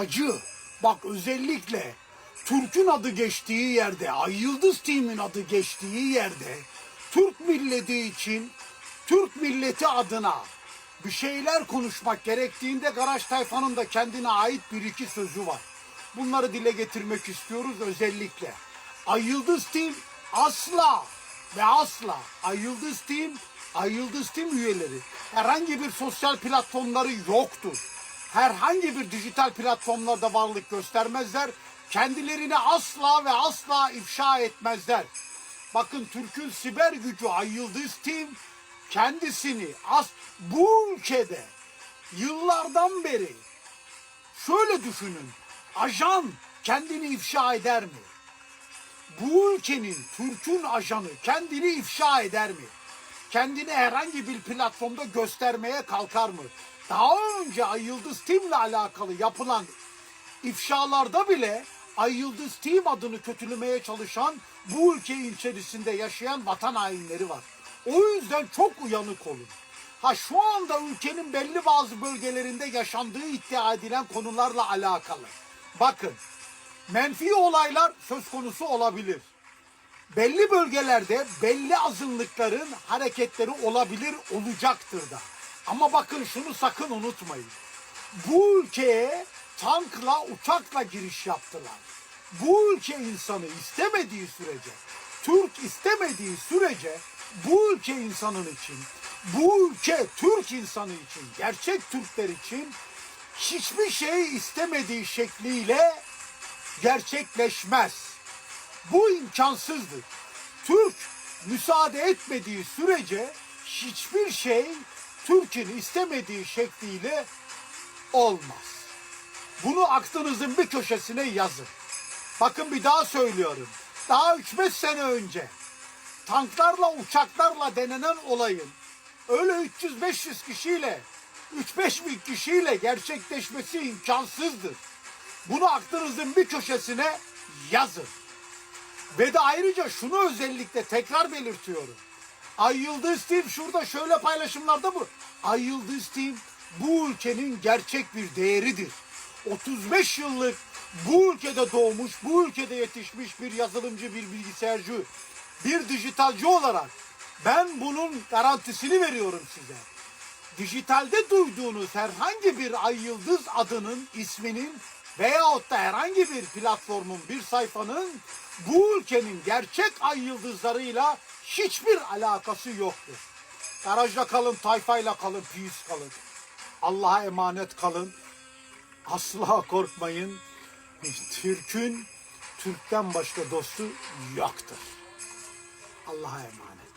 Hacı bak özellikle Türk'ün adı geçtiği yerde, Ay Yıldız Team'in adı geçtiği yerde Türk milleti için, Türk milleti adına bir şeyler konuşmak gerektiğinde Garaj Tayfa'nın da kendine ait bir iki sözü var. Bunları dile getirmek istiyoruz özellikle. Ay Yıldız Team asla ve asla Ay Yıldız Team, Ay Yıldız Team üyeleri herhangi bir sosyal platformları yoktur. Herhangi bir dijital platformlarda varlık göstermezler. Kendilerini asla ve asla ifşa etmezler. Bakın Türk'ün siber gücü Ay Yıldız Team kendisini as bu ülkede yıllardan beri şöyle düşünün. Ajan kendini ifşa eder mi? Bu ülkenin Türk'ün ajanı kendini ifşa eder mi? Kendini herhangi bir platformda göstermeye kalkar mı? Daha önce Ay Yıldız Team'le alakalı yapılan ifşalarda bile Ay Yıldız Team adını kötülemeye çalışan bu ülke içerisinde yaşayan vatan hainleri var. O yüzden çok uyanık olun. Ha şu anda ülkenin belli bazı bölgelerinde yaşandığı iddia edilen konularla alakalı. Bakın menfi olaylar söz konusu olabilir. Belli bölgelerde belli azınlıkların hareketleri olabilir, olacaktır da. Ama bakın şunu sakın unutmayın. Bu ülkeye tankla, uçakla giriş yaptılar. Bu ülke insanı istemediği sürece, Türk istemediği sürece bu ülke insanın için, bu ülke Türk insanı için, gerçek Türkler için hiçbir şey istemediği şekliyle gerçekleşmez. Bu imkansızdır. Türk müsaade etmediği sürece hiçbir şey Türk'ün istemediği şekliyle olmaz. Bunu aklınızın bir köşesine yazın. Bakın bir daha söylüyorum. Daha 3-5 sene önce tanklarla uçaklarla denenen olayın öyle 300-500 kişiyle 3-5 bin kişiyle gerçekleşmesi imkansızdır. Bunu aklınızın bir köşesine yazın. Ve de ayrıca şunu özellikle tekrar belirtiyorum. Ay Yıldız Team şurada şöyle paylaşımlarda bu. Ay Yıldız Team bu ülkenin gerçek bir değeridir. 35 yıllık bu ülkede doğmuş, bu ülkede yetişmiş bir yazılımcı, bir bilgisayarcı, bir dijitalci olarak ben bunun garantisini veriyorum size. Dijitalde duyduğunuz herhangi bir Ay Yıldız adının, isminin veyahut da herhangi bir platformun, bir sayfanın bu ülkenin gerçek ay yıldızlarıyla hiçbir alakası yoktur. Garajda kalın, tayfayla kalın, piyüz kalın. Allah'a emanet kalın. Asla korkmayın. Türk'ün Türk'ten başka dostu yoktur. Allah'a emanet.